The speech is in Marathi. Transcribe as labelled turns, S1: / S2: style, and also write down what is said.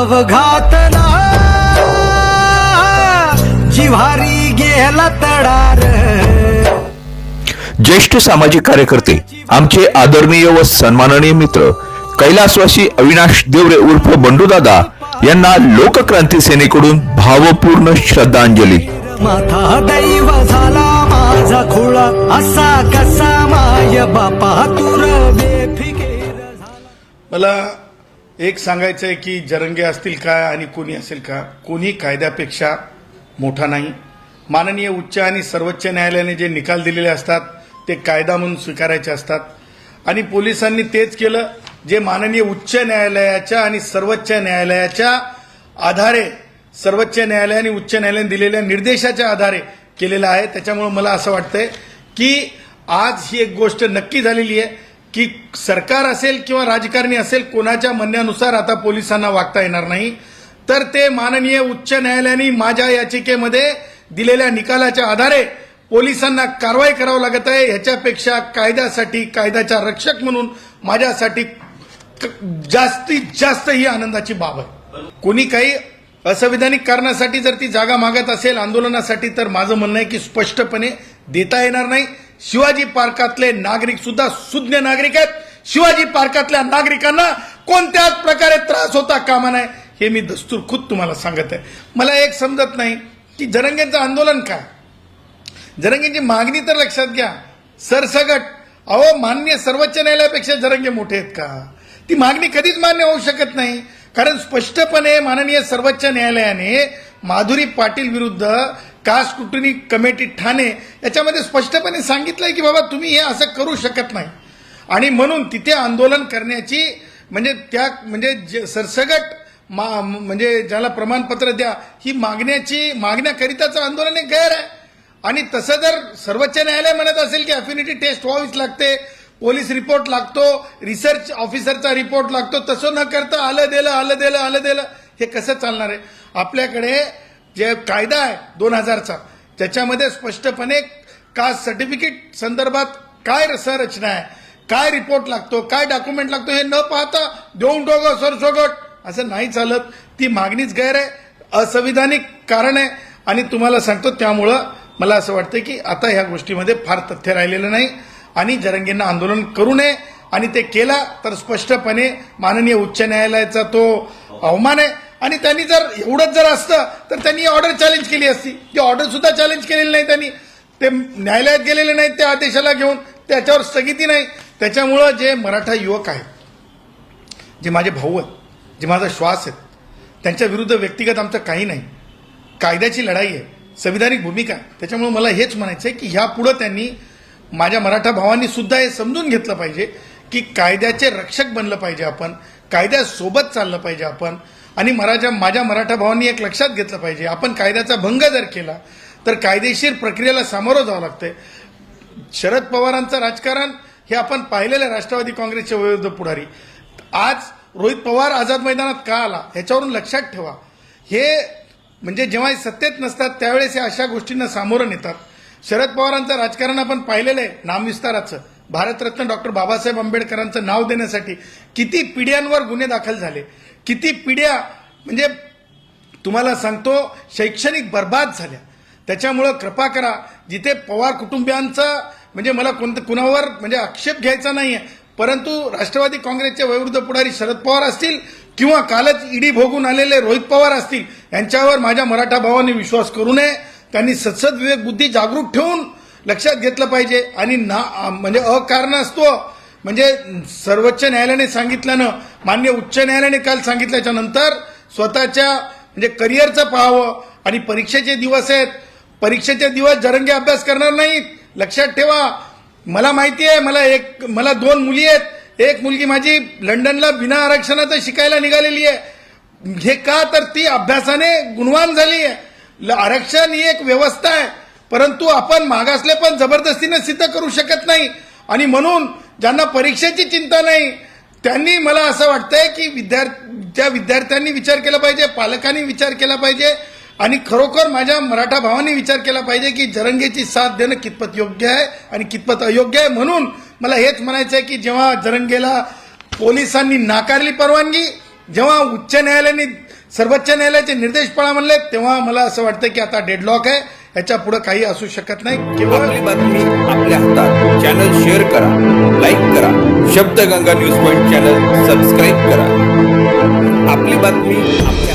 S1: डाव घातला जिव्हारी गेला तडार.
S2: ज्येष्ठ सामाजिक कार्यकर्ते आमचे आदरणीय व सन्माननीय मित्र कैलासवासी अविनाश देवरे उर्फ बंडूदादा यांना लोकक्रांती सेनेकडून भावपूर्ण श्रद्धांजली.
S1: माथा दैव झाला माझा खुळा असा कसा माय बापा तुर बेफिकेर
S3: मला एक सांगायचं आहे की जरंगे असतील का आणि कोणी असेल का कोणी कायद्यापेक्षा मोठा नाही. माननीय उच्च आणि सर्वोच्च न्यायालयाने जे निकाल दिलेले असतात ते कायदा म्हणून स्वीकारायचे असतात. आणि पोलिसांनी तेच केलं जे माननीय उच्च न्यायालयाच्या आणि सर्वोच्च न्यायालयाच्या आधारे सर्वोच्च न्यायालय आणि उच्च न्यायालयाने दिलेल्या निर्देशाच्या आधारे केलेलं आहे. त्याच्यामुळे मला असं वाटतंय की आज ही एक गोष्ट नक्की झालेली आहे. की सरकार असेल किंवा राजकारणी असेल कोणाच्या म्हणण्यानुसार आता पोलिसांना वागता येणार नाही. तर ते माननीय उच्च न्यायालयाने माझ्या याचिकेमध्ये दिलेल्या निकालाच्या आधारे पोलिसांना कारवाई करावं लागत आहे. ह्याच्यापेक्षा कायद्यासाठी कायद्याचा रक्षक म्हणून माझ्यासाठी जास्तीत जास्त ही आनंदाची बाब आहे. कोणी काही असंविधानिक कारणासाठी जर ती जागा मागत असेल आंदोलनासाठी तर माझं म्हणणं आहे की स्पष्टपणे देता येणार नाही. शिवाजी पार्कातले नागरिक सुद्धा सुज्ञ नागरिक आहेत. शिवाजी पार्कातल्या नागरिकांना कोणत्याच प्रकारे त्रास होता कामा नये हे मी दस्तूर खुद तुम्हाला सांगत आहे. मला एक समजत नाही की जरंगेंचं आंदोलन काय? जरंगेंची मागणी तर लक्षात घ्या. सरसगट. अहो मान्य सर्वोच्च न्यायालयापेक्षा जरंगे मोठे आहेत का? ती मागणी कधीच मान्य होऊ शकत नाही. कारण स्पष्टपणे माननीय सर्वोच्च न्यायालयाने माधुरी पाटील विरुद्ध कास कुटुनी कमिटी ठाणे याच्यामध्ये स्पष्टपणे सांगितलंय की बाबा तुम्ही हे असं करू शकत नाही. आणि म्हणून तिथे आंदोलन करण्याची म्हणजे त्या म्हणजे जे सरसगट मा म्हणजे ज्याला प्रमाणपत्र द्या ही मागण्याची मागण्याकरिताचं आंदोलन हे गैर आहे. आणि तसं जर सर्वोच्च न्यायालय म्हणत असेल की अफिनिटी टेस्ट व्हावीच लागते पोलीस रिपोर्ट लागतो रिसर्च ऑफिसरचा रिपोर्ट लागतो तसं न करता आलं दिलं आलं दिलं आलं दिलं हे कसं चालणार आहे? आपल्याकडे जे कायदा आहे दोन हजारचा त्याच्यामध्ये स्पष्टपणे कास्ट सर्टिफिकेट संदर्भात काय संरचना आहे काय रिपोर्ट लागतो काय डॉक्युमेंट लागतो हे न पाहता देऊन टाका सरसोगट असं नाही चालत. ती मागणीच गैर आहे असंविधानिक कारण आहे. आणि तुम्हाला सांगतो त्यामुळं मला असं वाटतं की आता ह्या गोष्टीमध्ये फार तथ्य राहिलेलं नाही. आणि जरंगींना आंदोलन करू नये. आणि ते केला तर स्पष्टपणे माननीय उच्च न्यायालयाचा तो अवमान आहे. आणि त्यांनी जर एवढंच जर असतं तर त्यांनी ऑर्डर चॅलेंज केली असती. ती ऑर्डर सुद्धा चॅलेंज केलेली नाही त्यांनी. ते न्यायालयात गेलेले नाहीत त्या आदेशाला घेऊन. त्याच्यावर स्थगिती नाही. त्याच्यामुळं जे मराठा युवक आहेत जे माझे भाऊ आहेत जे माझा श्वास आहेत त्यांच्या विरुद्ध व्यक्तिगत आमचं काही नाही. कायद्याची लढाई आहे. संविधानिक भूमिका आहे. त्याच्यामुळे मला हेच म्हणायचं आहे की ह्यापुढं त्यांनी माझ्या मराठा भावांनी सुद्धा हे समजून घेतलं पाहिजे की कायद्याचे रक्षक बनलं पाहिजे आपण कायद्यासोबत चाललं पाहिजे आपण. आणि मराठा माझ्या मराठा भावांनी एक लक्षात घेतलं पाहिजे. आपण कायद्याचा भंग जर केला तर कायदेशीर प्रक्रियेला सामोरं जावं लागतंय. शरद पवारांचं राजकारण हे आपण पाहिलेलं आहे राष्ट्रवादी काँग्रेसच्या विरुद्ध पुढारी. आज रोहित पवार आझाद मैदानात का आला ह्याच्यावरून लक्षात ठेवा. हे म्हणजे जेव्हा हे सत्तेत नसतात त्यावेळेस हे अशा गोष्टींना सामोरं नेतात. शरद पवारांचं राजकारण आपण पाहिलेलं आहे नामविस्ताराचं. भारतरत्न डॉक्टर बाबासाहेब आंबेडकरांचं नाव देण्यासाठी किती पिढ्यांवर गुन्हे दाखल झाले किती पिढ्या म्हणजे तुम्हाला सांगतो शैक्षणिक बर्बाद झाल्या. त्याच्यामुळं कृपा करा जिथे पवार कुटुंबियांचा म्हणजे मला कोणतं कुणावर म्हणजे आक्षेप घ्यायचा नाही आहे परंतु राष्ट्रवादी काँग्रेसचे वैवृद्ध पुढारी शरद पवार असतील किंवा कालच ईडी भोगून आलेले रोहित पवार असतील यांच्यावर माझ्या मराठा भावांनी विश्वास करू नये त्यांनी सत्सद विवेक बुद्धी जागरूक ठेवून लक्षात घेतलं पाहिजे. आणि ना म्हणजे अकारण असतो. म्हणजे सर्वोच्च न्यायालयाने सांगितल्यानं मान्य उच्च न्यायालयाने काल सांगितल्याच्या नंतर स्वतःच्या म्हणजे करिअरचं पाहावं. आणि परीक्षेचे दिवस आहेत. परीक्षेचे दिवस जरंगे अभ्यास करणार नाहीत. लक्षात ठेवा. मला माहिती आहे मला एक मला दोन मुली आहेत. एक मुलगी माझी लंडनला बिना आरक्षणाचं शिकायला निघालेली आहे. हे का तर ती अभ्यासाने गुणवान झाली आहे. ल- आरक्षण ही एक व्यवस्था आहे. परंतु आपण मागासले पण जबरदस्तीने सिद्ध करू शकत नाही. आणि म्हणून ज्यांना परीक्षेची चिंता नाही त्यांनी मला असं वाटतंय की विद्यार्थी ज्या विद्यार्थ्यांनी विचार केला पाहिजे पालकांनी विचार केला पाहिजे आणि खरोखर माझ्या मराठा भावांनी विचार केला पाहिजे की जरंगेची साथ देणं कितपत योग्य आहे आणि कितपत अयोग्य आहे. म्हणून मला हेच म्हणायचं आहे की जेव्हा जरंगेला पोलिसांनी नाकारली परवानगी जेव्हा उच्च न्यायालयाने सर्वोच्च न्यायालयाचे निर्देश पळा म्हणले तेव्हा मला असं वाटतं की आता डेडलॉक आहे. याच्यापुढे काही असू शकत नाही. केवळ
S2: आपली बातमी आपल्या हातात. चॅनल शेअर करा लाईक करा. Shabdganga news point channel subscribe करा. आपली बातमी आपल्या